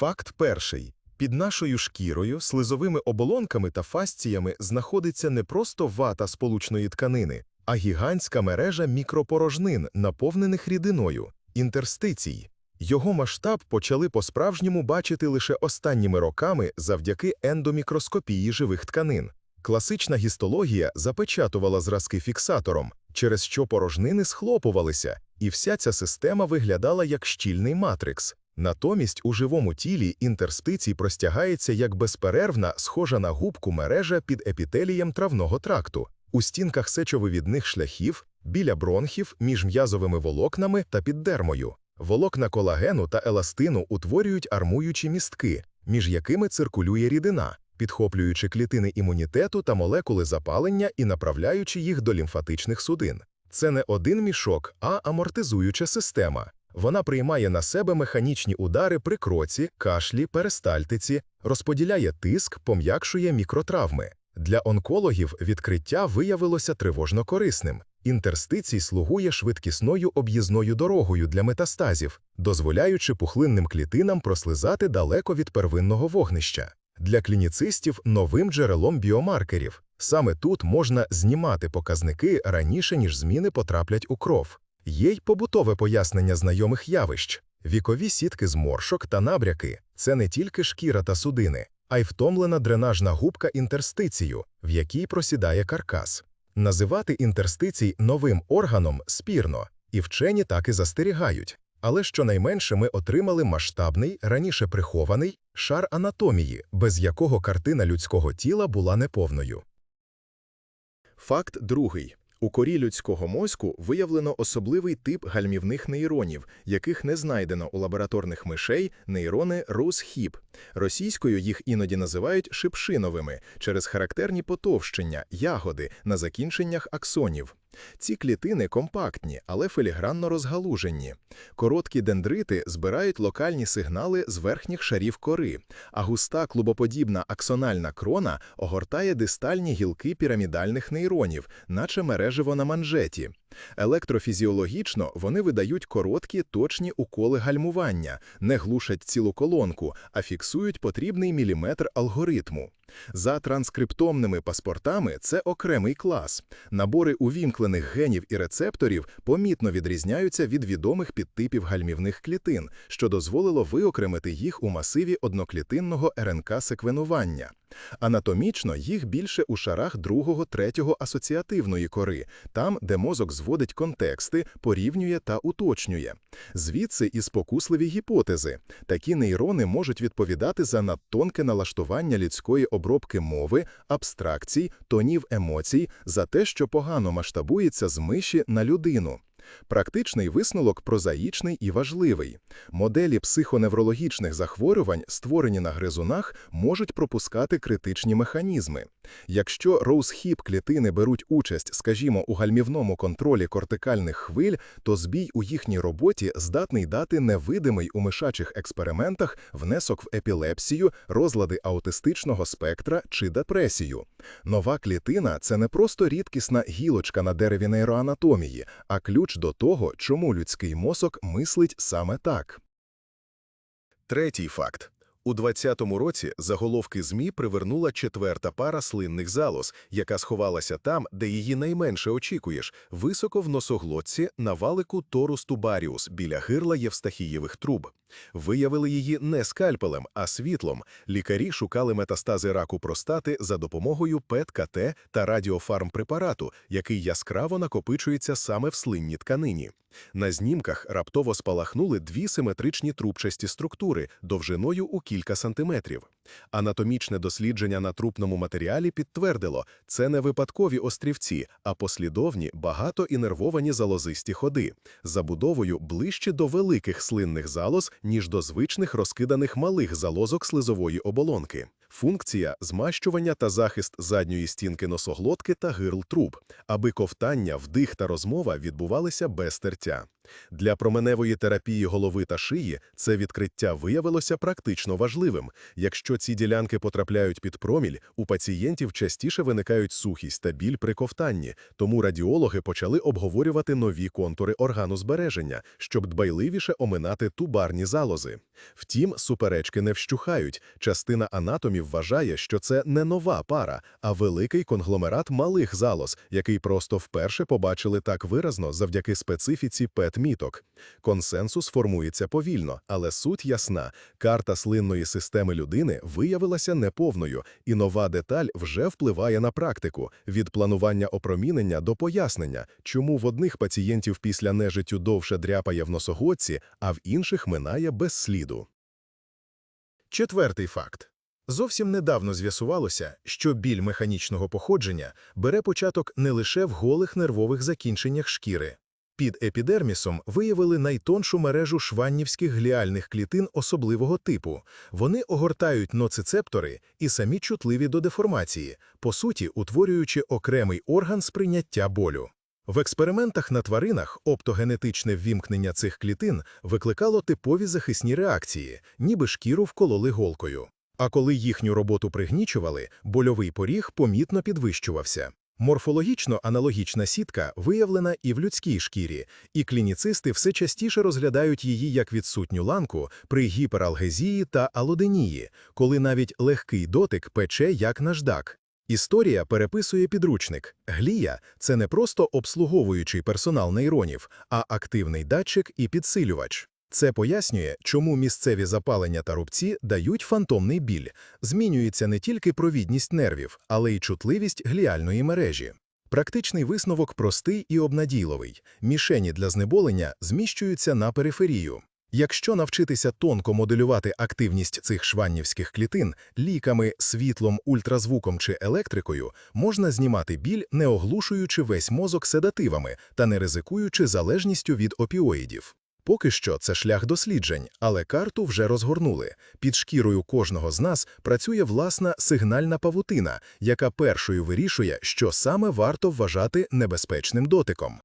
Факт перший. Під нашою шкірою, слизовими оболонками та фасціями знаходиться не просто вата сполучної тканини, а гігантська мережа мікропорожнин, наповнених рідиною, інтерстицій. Його масштаб почали по-справжньому бачити лише останніми роками завдяки ендомікроскопії живих тканин. Класична гістологія запечатувала зразки фіксатором, через що порожнини схлопувалися, і вся ця система виглядала як щільний матрикс. Натомість у живому тілі інтерстицій простягається як безперервна, схожа на губку мережа під епітелієм травного тракту, у стінках сечовивідних шляхів, біля бронхів, між м'язовими волокнами та під дермою. Волокна колагену та еластину утворюють армуючі містки, між якими циркулює рідина, підхоплюючи клітини імунітету та молекули запалення і направляючи їх до лімфатичних судин. Це не один мішок, а амортизуюча система. Вона приймає на себе механічні удари при кроці, кашлі, перистальтиці, розподіляє тиск, пом'якшує мікротравми. Для онкологів відкриття виявилося тривожно корисним. Інтерстицій слугує швидкісною об'їзною дорогою для метастазів, дозволяючи пухлинним клітинам прослизати далеко від первинного вогнища. Для клініцистів новим джерелом біомаркерів. Саме тут можна знімати показники раніше, ніж зміни потраплять у кров. Є й побутове пояснення знайомих явищ. Вікові сітки зморшок та набряки це не тільки шкіра та судини, а й втомлена дренажна губка інтерстицію, в якій просідає каркас. Називати інтерстицій новим органом спірно, і вчені так і застерігають. Але щонайменше ми отримали масштабний, раніше прихований шар анатомії, без якого картина людського тіла була неповною. Факт другий. У корі людського мозку виявлено особливий тип гальмівних нейронів, яких не знайдено у лабораторних мишей нейрони Рус-Хіп. Російською їх іноді називають шипшиновими через характерні потовщення, ягоди на закінченнях аксонів. Ці клітини компактні, але філігранно розгалужені. Короткі дендрити збирають локальні сигнали з верхніх шарів кори, а густа клубоподібна аксональна крона огортає дистальні гілки пірамідальних нейронів, наче мереживо на манжеті. Електрофізіологічно вони видають короткі точні уколи гальмування, не глушать цілу колонку, а фіксують потрібний міліметр алгоритму. За транскриптомними паспортами це окремий клас. Набори увімклених генів і рецепторів помітно відрізняються від відомих підтипів гальмівних клітин, що дозволило виокремити їх у масиві одноклітинного РНК-секвенування. Анатомічно їх більше у шарах другого, третього асоціативної кори, там, де мозок зводить контексти, порівнює та уточнює. Звідси і спокусливі гіпотези. Такі нейрони можуть відповідати за надтонке налаштування людської обробки мови, абстракцій, тонів емоцій, за те, що погано масштабується з миші на людину. Практичний висновок прозаїчний і важливий. Моделі психоневрологічних захворювань, створені на гризунах, можуть пропускати критичні механізми. Якщо роузхіп клітини беруть участь, скажімо, у гальмівному контролі кортикальних хвиль, то збій у їхній роботі здатний дати невидимий у мишачих експериментах внесок в епілепсію, розлади аутистичного спектра чи депресію. Нова клітина це не просто рідкісна гілочка на дереві нейроанатомії, а ключ до того, чому людський мозок мислить саме так. Третій факт. У 20-му році заголовки ЗМІ привернула четверта пара слинних залоз, яка сховалася там, де її найменше очікуєш, високо в носоглотці на валику Торус тубаріус біля гирла Євстахієвих труб. Виявили її не скальпелем, а світлом. Лікарі шукали метастази раку простати за допомогою ПЕТ-КТ та радіофармпрепарату, який яскраво накопичується саме в слинній тканині. На знімках раптово спалахнули дві симетричні трубчасті структури довжиною у кілька сантиметрів. Анатомічне дослідження на трупному матеріалі підтвердило, це не випадкові острівці, а послідовні багатоінервовані залозисті ходи, забудовою ближче до великих слинних залоз, ніж до звичних розкиданих малих залозок слизової оболонки. Функція змащування та захист задньої стінки носоглотки та гирл труб, аби ковтання, вдих та розмова відбувалися без тертя. Для променевої терапії голови та шиї це відкриття виявилося практично важливим. Якщо ці ділянки потрапляють під проміль, у пацієнтів частіше виникають сухість та біль при ковтанні, тому радіологи почали обговорювати нові контури органу збереження, щоб дбайливіше оминати тубарні залози. Втім, суперечки не вщухають. Частина анатомів вважає, що це не нова пара, а великий конгломерат малих залоз, який просто вперше побачили так виразно завдяки специфіці пет-міток. Консенсус формується повільно, але суть ясна. Карта слинної системи людини виявилася неповною, і нова деталь вже впливає на практику від планування опромінення до пояснення, чому в одних пацієнтів після нежиттю довше дряпає в носогодці, а в інших минає без сліду. Четвертий факт. Зовсім недавно з'ясувалося, що біль механічного походження бере початок не лише в голих нервових закінченнях шкіри. Під епідермісом виявили найтоншу мережу шваннівських гліальних клітин особливого типу. Вони огортають ноцицептори і самі чутливі до деформації, по суті, утворюючи окремий орган сприйняття болю. В експериментах на тваринах оптогенетичне ввімкнення цих клітин викликало типові захисні реакції, ніби шкіру вкололи голкою. А коли їхню роботу пригнічували, больовий поріг помітно підвищувався. Морфологічно аналогічна сітка виявлена і в людській шкірі, і клініцисти все частіше розглядають її як відсутню ланку при гіпералгезії та алоденії, коли навіть легкий дотик пече як наждак. Історія переписує підручник. Глія це не просто обслуговуючий персонал нейронів, а активний датчик і підсилювач. Це пояснює, чому місцеві запалення та рубці дають фантомний біль. Змінюється не тільки провідність нервів, але й чутливість гліальної мережі. Практичний висновок простий і обнадійливий. Мішені для знеболення зміщуються на периферію. Якщо навчитися тонко моделювати активність цих шваннівських клітин ліками, світлом, ультразвуком чи електрикою, можна знімати біль, не оглушуючи весь мозок седативами та не ризикуючи залежністю від опіоїдів. Поки що це шлях досліджень, але карту вже розгорнули. Під шкірою кожного з нас працює власна сигнальна павутина, яка першою вирішує, що саме варто вважати небезпечним дотиком.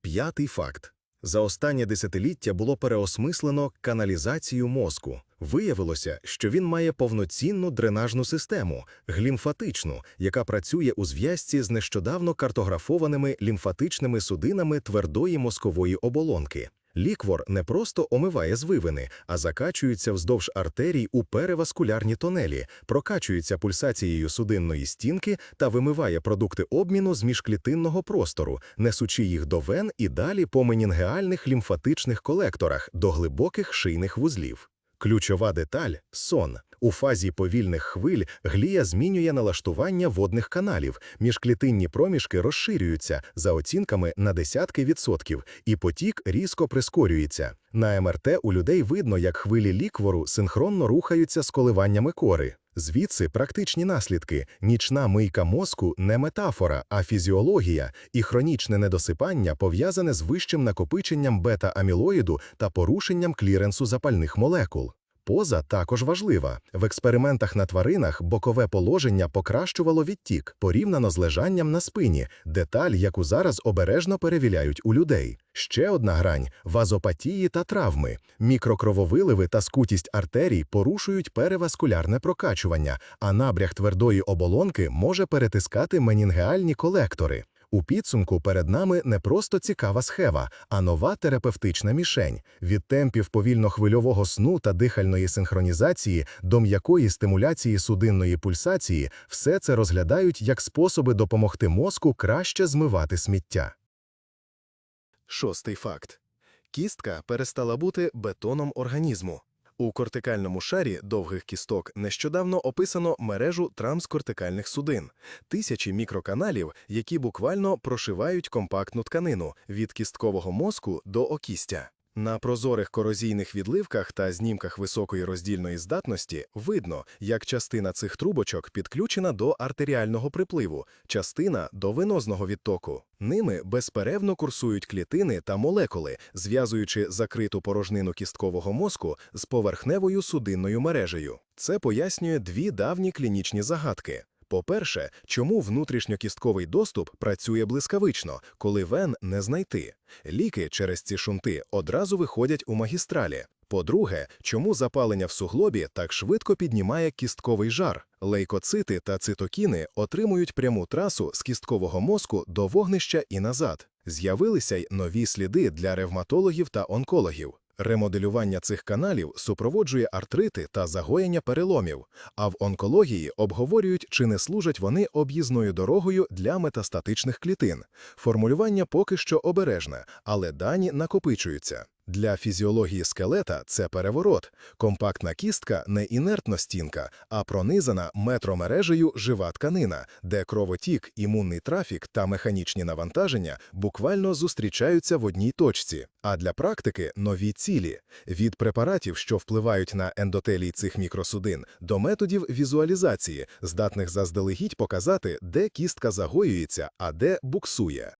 П'ятий факт. За останнє десятиліття було переосмислено каналізацію мозку. Виявилося, що він має повноцінну дренажну систему, глімфатичну, яка працює у зв'язці з нещодавно картографованими лімфатичними судинами твердої мозкової оболонки. Ліквор не просто омиває звивини, а закачується вздовж артерій у переваскулярні тонелі, прокачується пульсацією судинної стінки та вимиває продукти обміну з міжклітинного простору, несучи їх до вен і далі по менінгеальних лімфатичних колекторах до глибоких шийних вузлів. Ключова деталь сон. У фазі повільних хвиль глія змінює налаштування водних каналів, міжклітинні проміжки розширюються за оцінками на десятки відсотків, і потік різко прискорюється. На МРТ у людей видно, як хвилі ліквору синхронно рухаються з коливаннями кори. Звідси практичні наслідки: нічна мийка мозку не метафора, а фізіологія, і хронічне недосипання пов'язане з вищим накопиченням бета-амілоїду та порушенням кліренсу запальних молекул. Поза також важлива. В експериментах на тваринах бокове положення покращувало відтік порівняно з лежанням на спині, деталь, яку зараз обережно перевіряють у людей. Ще одна грань вазопатії та травми. Мікрокрововиливи та скутість артерій порушують переваскулярне прокачування, а набряг твердої оболонки може перетискати менінгеальні колектори. У підсумку перед нами не просто цікава схема, а нова терапевтична мішень від темпів повільно-хвильового сну та дихальної синхронізації до м'якої стимуляції судинної пульсації, все це розглядають як способи допомогти мозку краще змивати сміття. Шостий факт. Кістка перестала бути бетоном організму. У кортикальному шарі довгих кісток нещодавно описано мережу транскортикальних судин, тисячі мікроканалів, які буквально прошивають компактну тканину від кісткового мозку до окістя. На прозорих корозійних відливках та знімках високої роздільної здатності видно, як частина цих трубочок підключена до артеріального припливу, частина до венозного відтоку. Ними безперервно курсують клітини та молекули, зв'язуючи закриту порожнину кісткового мозку з поверхневою судинною мережею. Це пояснює дві давні клінічні загадки. По-перше, чому внутрішньокістковий доступ працює блискавично, коли вен не знайти? Ліки через ці шунти одразу виходять у магістралі. По-друге, чому запалення в суглобі так швидко піднімає кістковий жар? Лейкоцити та цитокіни отримують пряму трасу з кісткового мозку до вогнища і назад. З'явилися й нові сліди для ревматологів та онкологів. Ремоделювання цих каналів супроводжує артрити та загоєння переломів, а в онкології обговорюють, чи не служать вони об'їзною дорогою для метастатичних клітин. Формулювання поки що обережне, але дані накопичуються. Для фізіології скелета це переворот. Компактна кістка не інертна стінка, а пронизана метромережею жива тканина, де кровотік, імунний трафік та механічні навантаження буквально зустрічаються в одній точці. А для практики нові цілі від препаратів, що впливають на ендотелій цих мікросудин, до методів візуалізації, здатних заздалегідь показати, де кістка загоюється, а де буксує.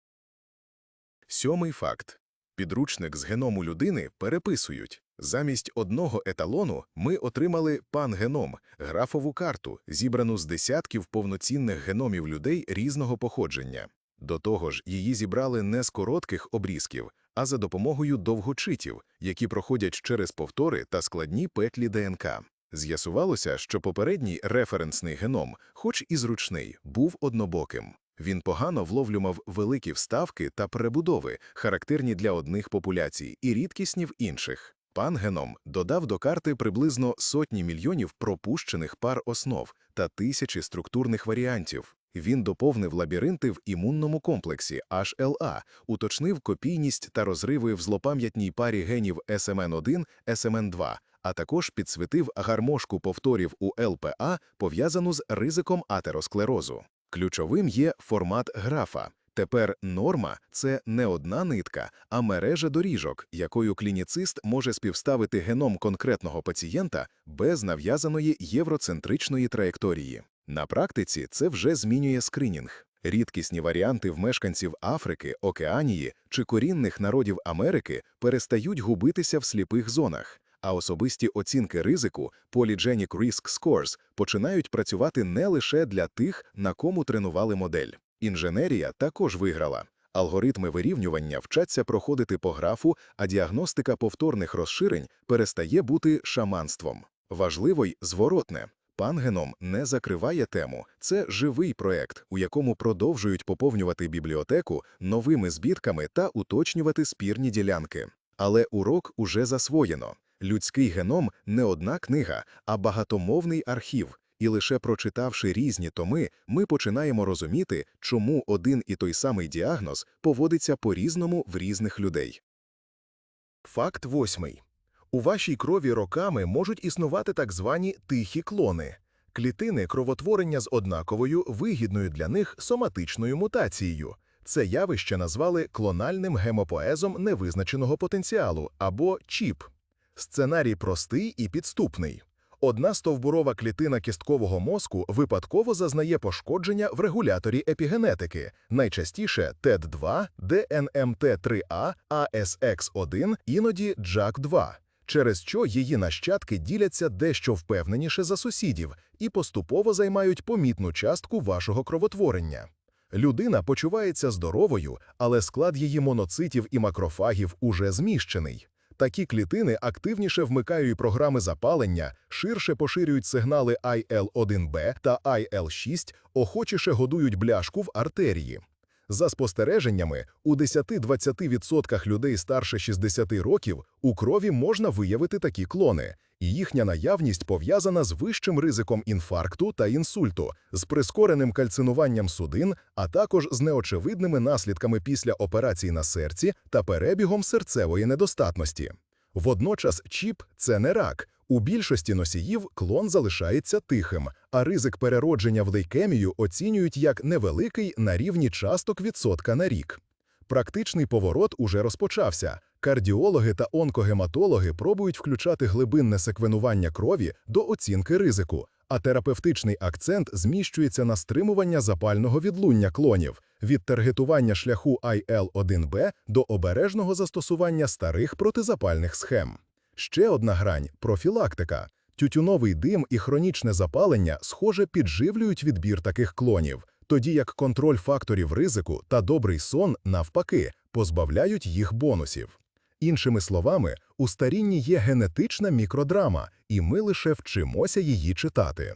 Сьомий факт. Підручник з геному людини переписують. Замість одного еталону ми отримали пангеном – графову карту, зібрану з десятків повноцінних геномів людей різного походження. До того ж, її зібрали не з коротких обрізків, а за допомогою довгочитів, які проходять через повтори та складні петлі ДНК. З'ясувалося, що попередній референсний геном, хоч і зручний, був однобоким. Він погано вловлював великі вставки та перебудови, характерні для одних популяцій, і рідкісні в інших. Пан геном додав до карти приблизно сотні мільйонів пропущених пар основ та тисячі структурних варіантів. Він доповнив лабіринти в імунному комплексі HLA, уточнив копійність та розриви в злопам'ятній парі генів SMN1, SMN2, а також підсвітив гармошку повторів у ЛПА, пов'язану з ризиком атеросклерозу. Ключовим є формат графа. Тепер норма це не одна нитка, а мережа доріжок, якою клініцист може співставити геном конкретного пацієнта без нав'язаної євроцентричної траєкторії. На практиці це вже змінює скринінг. Рідкісні варіанти в мешканців Африки, Океанії чи корінних народів Америки перестають губитися в сліпих зонах, а особисті оцінки ризику Polygenic Risk Scores починають працювати не лише для тих, на кому тренували модель. Інженерія також виграла. Алгоритми вирівнювання вчаться проходити по графу, а діагностика повторних розширень перестає бути шаманством. Важливо й зворотне. Пангеном не закриває тему. Це живий проект, у якому продовжують поповнювати бібліотеку новими збітками та уточнювати спірні ділянки. Але урок уже засвоєно. Людський геном не одна книга, а багатомовний архів. І лише прочитавши різні томи, ми починаємо розуміти, чому один і той самий діагноз поводиться по-різному в різних людей. Факт восьмий. У вашій крові роками можуть існувати так звані тихі клони – клітини кровотворення з однаковою, вигідною для них соматичною мутацією. Це явище назвали клональним гемопоезом невизначеного потенціалу або ЧІП. Сценарій простий і підступний. Одна стовбурова клітина кісткового мозку випадково зазнає пошкодження в регуляторі епігенетики, найчастіше TED2, DNMT3A, ASX1, іноді JAK2, через що її нащадки діляться дещо впевненіше за сусідів і поступово займають помітну частку вашого кровотворення. Людина почувається здоровою, але склад її моноцитів і макрофагів уже зміщений. Такі клітини активніше вмикають програми запалення, ширше поширюють сигнали IL-1B та IL-6, охочіше годують бляшку в артерії. За спостереженнями, у 10-20% людей старше 60 років у крові можна виявити такі клони, і їхня наявність пов'язана з вищим ризиком інфаркту та інсульту, з прискореним кальцинуванням судин, а також з неочевидними наслідками після операцій на серці та перебігом серцевої недостатності. Водночас чіп це не рак. У більшості носіїв клон залишається тихим, а ризик переродження в лейкемію оцінюють як невеликий на рівні часток відсотка на рік. Практичний поворот уже розпочався. Кардіологи та онкогематологи пробують включати глибинне секвенування крові до оцінки ризику, а терапевтичний акцент зміщується на стримування запального відлуння клонів від таргетування шляху IL-1B до обережного застосування старих протизапальних схем. Ще одна грань профілактика. Тютюновий дим і хронічне запалення, схоже, підживлюють відбір таких клонів, тоді як контроль факторів ризику та добрий сон, навпаки, позбавляють їх бонусів. Іншими словами, у старінні є генетична мікродрама, і ми лише вчимося її читати.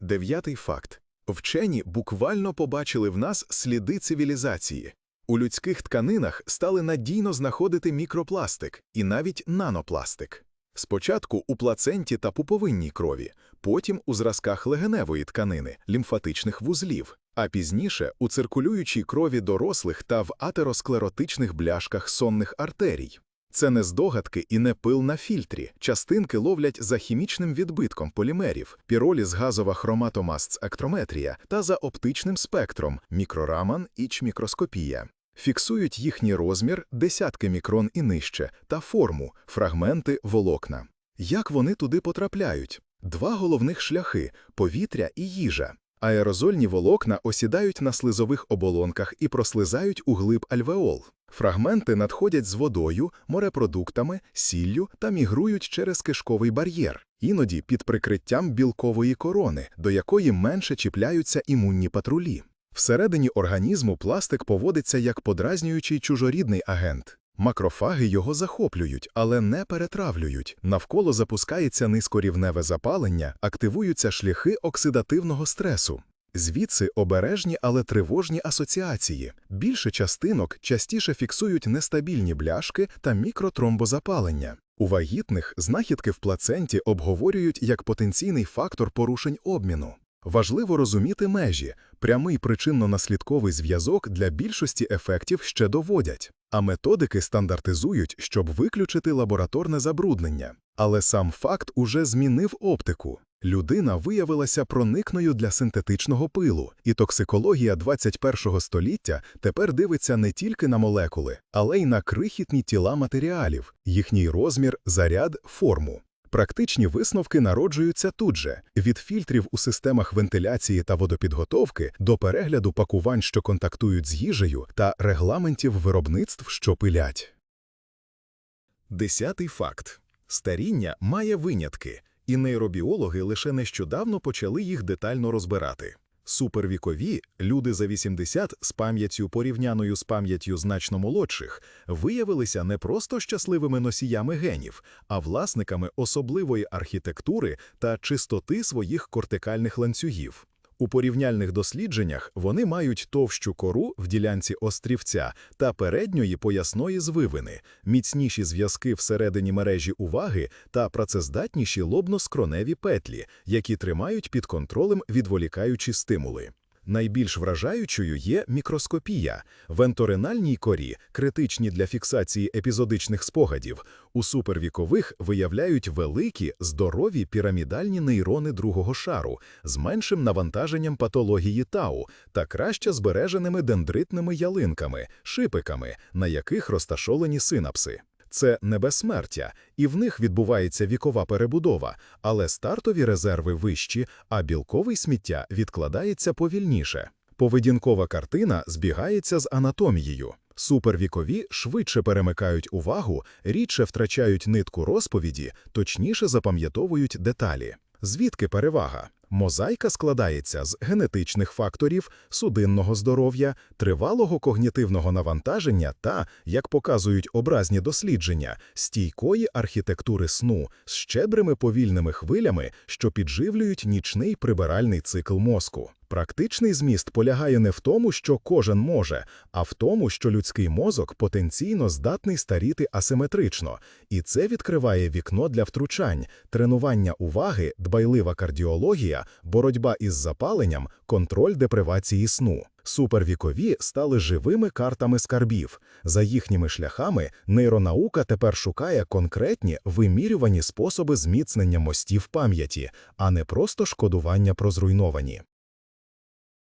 Дев'ятий факт. Вчені буквально побачили в нас сліди цивілізації. У людських тканинах стали надійно знаходити мікропластик і навіть нанопластик. Спочатку у плаценті та пуповинній крові, потім у зразках легеневої тканини, лімфатичних вузлів, а пізніше у циркулюючій крові дорослих та в атеросклеротичних бляшках сонних артерій. Це не здогадки і не пил на фільтрі. Частинки ловлять за хімічним відбитком полімерів, піроліз газова хроматомастс-ектрометрія та за оптичним спектром мікрораман іч мікроскопія. Фіксують їхній розмір десятки мікрон і нижче та форму, фрагменти волокна. Як вони туди потрапляють? Два головних шляхи повітря і їжа. Аерозольні волокна осідають на слизових оболонках і прослизають у глиб альвеол. Фрагменти надходять з водою, морепродуктами, сіллю та мігрують через кишковий бар'єр, іноді під прикриттям білкової корони, до якої менше чіпляються імунні патрулі. Всередині організму пластик поводиться як подразнюючий чужорідний агент. Макрофаги його захоплюють, але не перетравлюють. Навколо запускається низькорівневе запалення, активуються шляхи оксидативного стресу. Звідси обережні, але тривожні асоціації. Більше частинок частіше фіксують нестабільні бляшки та мікротромбозапалення. У вагітних знахідки в плаценті обговорюють як потенційний фактор порушень обміну. Важливо розуміти межі, прямий причинно-наслідковий зв'язок для більшості ефектів ще доводять, а методики стандартизують, щоб виключити лабораторне забруднення. Але сам факт уже змінив оптику. Людина виявилася проникною для синтетичного пилу, і токсикологія 21-го століття тепер дивиться не тільки на молекули, але й на крихітні тіла матеріалів, їхній розмір, заряд, форму. Практичні висновки народжуються тут же від фільтрів у системах вентиляції та водопідготовки до перегляду пакувань, що контактують з їжею, та регламентів виробництв, що пилять. Десятий факт старіння має винятки, і нейробіологи лише нещодавно почали їх детально розбирати. Супервікові люди за 80 з пам'яттю порівняною з пам'яттю значно молодших виявилися не просто щасливими носіями генів, а власниками особливої архітектури та чистоти своїх кортикальних ланцюгів. У порівняльних дослідженнях вони мають товщу кору в ділянці острівця та передньої поясної звивини, міцніші зв'язки всередині мережі уваги та працездатніші лобно-скроневі петлі, які тримають під контролем відволікаючі стимули. Найбільш вражаючою є мікроскопія. В енторинальній корі, критичні для фіксації епізодичних спогадів, у супервікових виявляють великі, здорові пірамідальні нейрони другого шару з меншим навантаженням патології тау та краще збереженими дендритними ялинками, шипиками, на яких розташовані синапси. Це не безсмертя, і в них відбувається вікова перебудова, але стартові резерви вищі, а білковий сміття відкладається повільніше. Поведінкова картина збігається з анатомією. Супервікові швидше перемикають увагу, рідше втрачають нитку розповіді, точніше запам'ятовують деталі. Звідки перевага? Мозаїка складається з генетичних факторів, судинного здоров'я, тривалого когнітивного навантаження та, як показують образні дослідження, стійкої архітектури сну з щедрими повільними хвилями, що підживлюють нічний прибиральний цикл мозку. Практичний зміст полягає не в тому, що кожен може, а в тому, що людський мозок потенційно здатний старіти асиметрично, і це відкриває вікно для втручань, тренування уваги, дбайлива кардіологія, боротьба із запаленням, контроль депривації сну. Супервікові стали живими картами скарбів. За їхніми шляхами нейронаука тепер шукає конкретні вимірювані способи зміцнення мостів пам'яті, а не просто шкодування про зруйновані.